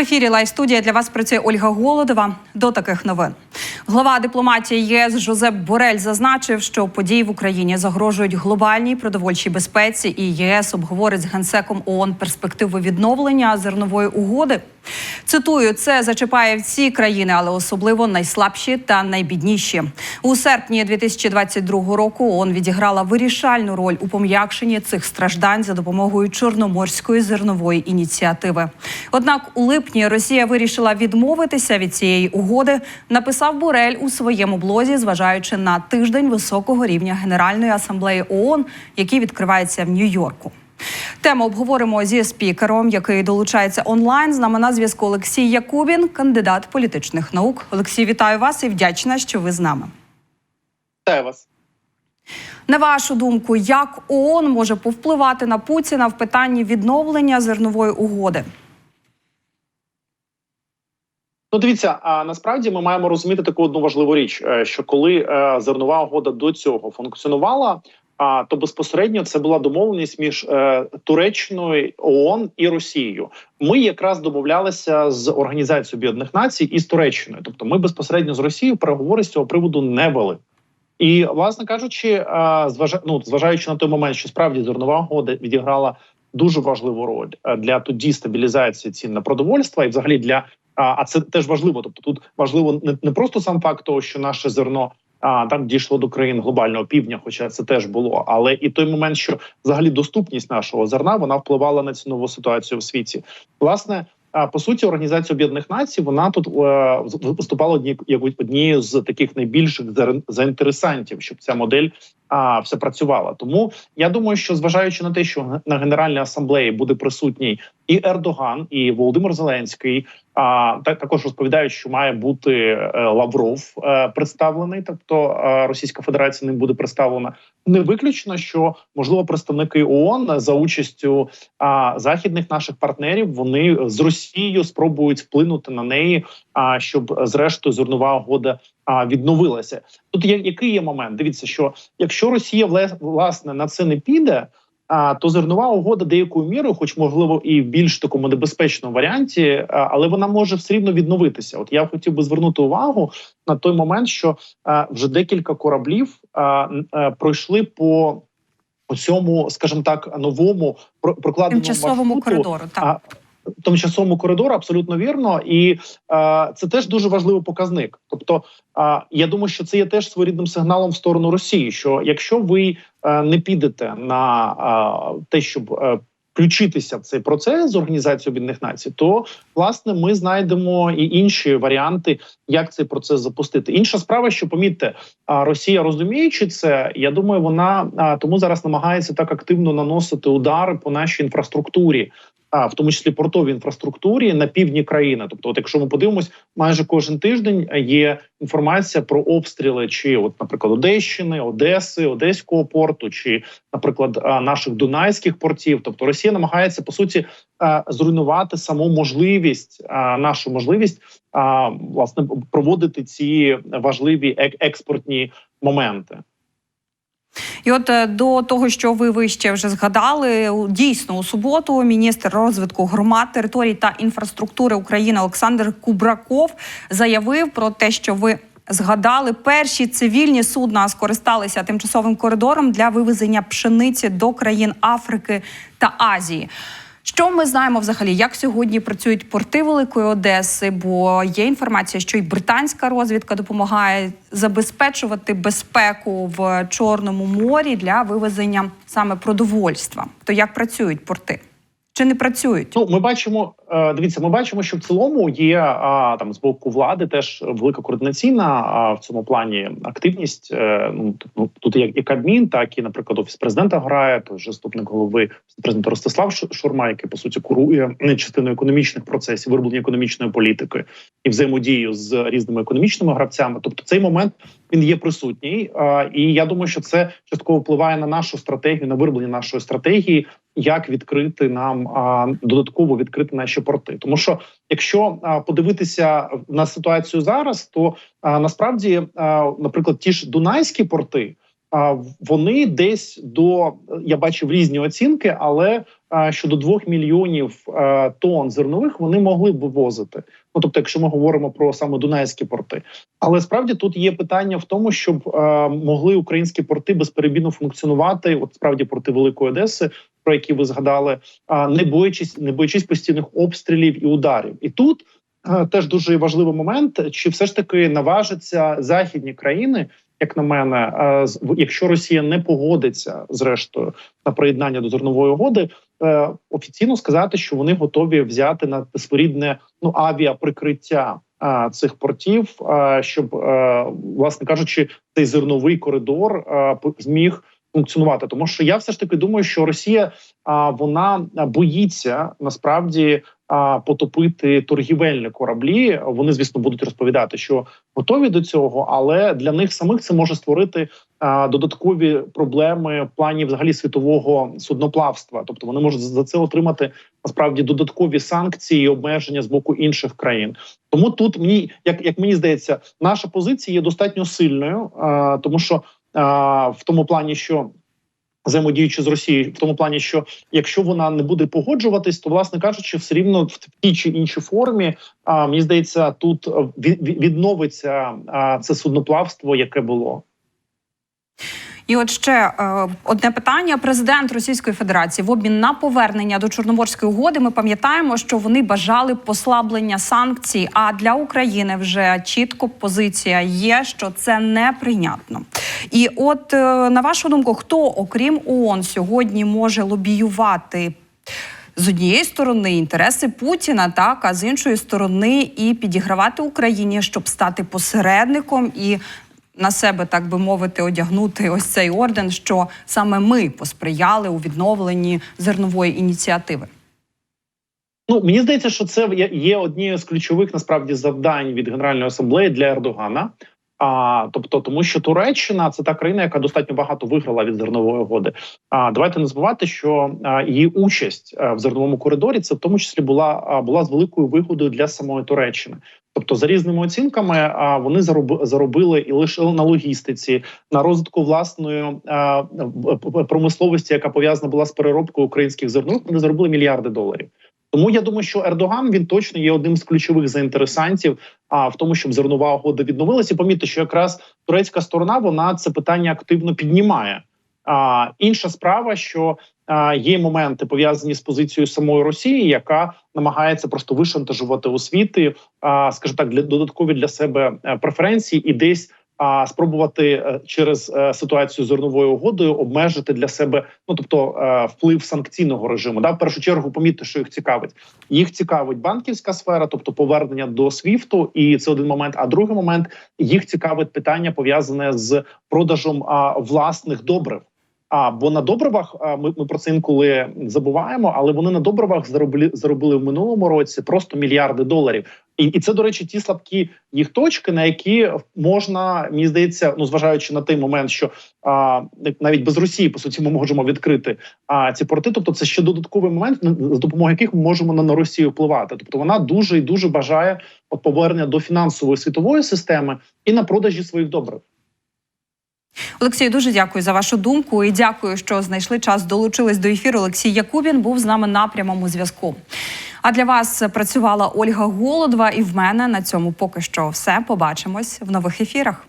ефірі Лайв студія для вас працює Ольга Голодова. До таких новин. Глава дипломатії ЄС Жозеп Борель зазначив, що події в Україні загрожують глобальній продовольчій безпеці, і ЄС обговорить з генсеком ООН перспективи відновлення зернової угоди. Цитую, це зачіпає всі країни, але особливо найслабші та найбідніші. У серпні 2022 року ООН відіграла вирішальну роль у пом'якшенні цих страждань за допомогою Чорноморської зернової ініціативи. Однак у липні Росія вирішила відмовитися від цієї угоди. Написав Борель у своєму блозі, зважаючи на тиждень високого рівня Генеральної асамблеї ООН, який відкривається в Нью-Йорку. Тему обговоримо зі спікером, який долучається онлайн. З нами на зв'язку Олексій Якубін, кандидат політичних наук. Олексій, вітаю вас і вдячна, що ви з нами. Вітаю вас. На вашу думку, як ООН може повпливати на Путіна в питанні відновлення зернової угоди? Ну, дивіться, а насправді ми маємо розуміти таку одну важливу річ: е, що коли е, зернова угода до цього функціонувала, а то безпосередньо це була домовленість між е, Туреччиною ООН і Росією. Ми якраз домовлялися з організацією Об'єднаних Націй і з Туреччиною. Тобто, ми безпосередньо з Росією переговори з цього приводу не вели. І, власне кажучи, зважа... ну, зважаючи на той момент, що справді зернова угода відіграла дуже важливу роль для тоді стабілізації цін на продовольство і, взагалі, для а це теж важливо. Тобто, тут важливо не, не просто сам факт того, що наше зерно а там дійшло до країн глобального півдня, хоча це теж було. Але і той момент, що взагалі доступність нашого зерна вона впливала на цінову ситуацію в світі. Власне, а по суті, організація Об'єднаних Націй вона тут е, виступала одні як однією з таких найбільших заінтересантів, щоб ця модель а, все працювала. Тому я думаю, що зважаючи на те, що на Генеральній асамблеї буде присутній і Ердоган, і Володимир Зеленський, а так також розповідають, що має бути е, Лавров е, представлений, тобто е, Російська Федерація ним буде представлена. Не виключно, що можливо представники ООН за участю західних наших партнерів вони з Росією спробують вплинути на неї, щоб зрештою зернова угода відновилася. Тут є який є момент? Дивіться, що якщо Росія власне на це не піде. То зернова угода деякою мірою, хоч можливо і в більш такому небезпечному варіанті, але вона може все рівно відновитися. От я хотів би звернути увагу на той момент, що вже декілька кораблів пройшли по цьому, скажімо так, новому прокладеному тимчасовому маршруту, коридору. Так тимчасовому коридору, абсолютно вірно, і е, це теж дуже важливий показник. Тобто, е, я думаю, що це є теж своєрідним сигналом в сторону Росії. Що якщо ви е, не підете на е, те, щоб е, Включитися в цей процес з організацією Об'єднаних Націй, то власне ми знайдемо і інші варіанти, як цей процес запустити. Інша справа, що помітьте, Росія розуміючи це, я думаю, вона тому зараз намагається так активно наносити удари по нашій інфраструктурі, а в тому числі портовій інфраструктурі на півдні країни. Тобто, от якщо ми подивимось, майже кожен тиждень є інформація про обстріли, чи, от, наприклад, Одещини, Одеси, Одеського порту, чи, наприклад, наших дунайських портів. Тобто Росія намагається по суті зруйнувати саму можливість, нашу можливість власне проводити ці важливі експортні моменти. І от е, до того, що ви вище вже згадали, дійсно у суботу міністр розвитку громад, територій та інфраструктури України Олександр Кубраков заявив про те, що ви згадали, перші цивільні судна скористалися тимчасовим коридором для вивезення пшениці до країн Африки та Азії. Що ми знаємо взагалі, як сьогодні працюють порти Великої Одеси? Бо є інформація, що й британська розвідка допомагає забезпечувати безпеку в Чорному морі для вивезення саме продовольства. То як працюють порти? Чи не працюють? Ну, ми бачимо. Е, дивіться, ми бачимо, що в цілому є а, там з боку влади теж велика координаційна а, в цьому плані активність. Е, ну тут ну, як і Кабмін, так і, наприклад, офіс президента грає. То заступник голови президента Ростислав Шурма, який по суті курує частину економічних процесів, вироблення економічної політики і взаємодію з різними економічними гравцями. Тобто, цей момент він є присутній. І я думаю, що це частково впливає на нашу стратегію, на вироблення нашої стратегії як відкрити нам додатково відкрити наші порти. Тому що якщо подивитися на ситуацію зараз, то насправді, наприклад, ті ж дунайські порти. а, вони десь до я бачив різні оцінки, але щодо 2 мільйонів тонн зернових вони могли б вивозити. Ну тобто, якщо ми говоримо про саме Дунайські порти, але справді тут є питання в тому, щоб могли українські порти безперебійно функціонувати. От справді порти Великої Одеси, про які ви згадали, не боячись, не боячись постійних обстрілів і ударів. І тут теж дуже важливий момент: чи все ж таки наважаться західні країни, як на мене, якщо Росія не погодиться зрештою на приєднання до зернової угоди, е, офіційно сказати, що вони готові взяти на своєрідне ну авіаприкриття цих портів, щоб е, власне кажучи, цей зерновий коридор зміг функціонувати. Тому що я все ж таки думаю, що Росія а, вона боїться насправді а, потопити торгівельні кораблі. Вони, звісно, будуть розповідати, що готові до цього, але для них самих це може створити а, додаткові проблеми в плані взагалі світового судноплавства. Тобто вони можуть за це отримати насправді додаткові санкції і обмеження з боку інших країн. Тому тут мені, як, як мені здається, наша позиція є достатньо сильною, а, тому що в тому плані, що взаємодіючи з Росією, в тому плані, що якщо вона не буде погоджуватись, то власне кажучи, все рівно в тій чи іншій формі, а мені здається, тут від- від- відновиться це судноплавство, яке було. І от ще е, одне питання. Президент Російської Федерації в обмін на повернення до Чорноморської угоди. Ми пам'ятаємо, що вони бажали послаблення санкцій. А для України вже чітко позиція є, що це неприйнятно. І от е, на вашу думку, хто окрім ООН сьогодні може лобіювати? З однієї сторони інтереси Путіна, так а з іншої сторони, і підігравати Україні, щоб стати посередником і на себе, так би мовити, одягнути ось цей орден, що саме ми посприяли у відновленні зернової ініціативи. Ну мені здається, що це є- є однією з ключових насправді завдань від Генеральної асамблеї для Ердогана. А тобто, тому що Туреччина це та країна, яка достатньо багато виграла від зернової угоди. А давайте не забувати, що її участь а, в зерновому коридорі це в тому числі була була з великою вигодою для самої Туреччини. Тобто, за різними оцінками, вони зароби, заробили і лише на логістиці, на розвитку власної промисловості, яка пов'язана була з переробкою українських зернових. Вони заробили мільярди доларів. Тому я думаю, що Ердоган він точно є одним з ключових заінтересантів а в тому, щоб зернова угода відновилася. Помітьте, що якраз турецька сторона вона це питання активно піднімає. А інша справа, що а, є моменти пов'язані з позицією самої Росії, яка намагається просто вишантажувати освіти, а скажімо так, для додаткові для себе е, преференції і десь. А спробувати е, через е, ситуацію зерновою угодою обмежити для себе, ну тобто е, вплив санкційного режиму. Да, в першу чергу помітити, що їх цікавить. Їх цікавить банківська сфера, тобто повернення до СВІФТу, і це один момент. А другий момент їх цікавить питання пов'язане з продажем власних добрив. А бо на добривах ми, ми про це інколи забуваємо, але вони на добривах заробили заробили в минулому році просто мільярди доларів. І, і це, до речі, ті слабкі їх точки, на які можна, мені здається, ну зважаючи на той момент, що а, навіть без Росії по суті ми можемо відкрити а, ці порти. Тобто, це ще додатковий момент, за допомогою яких ми можемо на, на Росію впливати. Тобто вона дуже і дуже бажає от повернення до фінансової світової системи і на продажі своїх добрив. Олексію, дуже дякую за вашу думку і дякую, що знайшли час. Долучились до ефіру. Олексій Якубін був з нами на прямому зв'язку. А для вас працювала Ольга Голодва, і в мене на цьому поки що все. Побачимось в нових ефірах.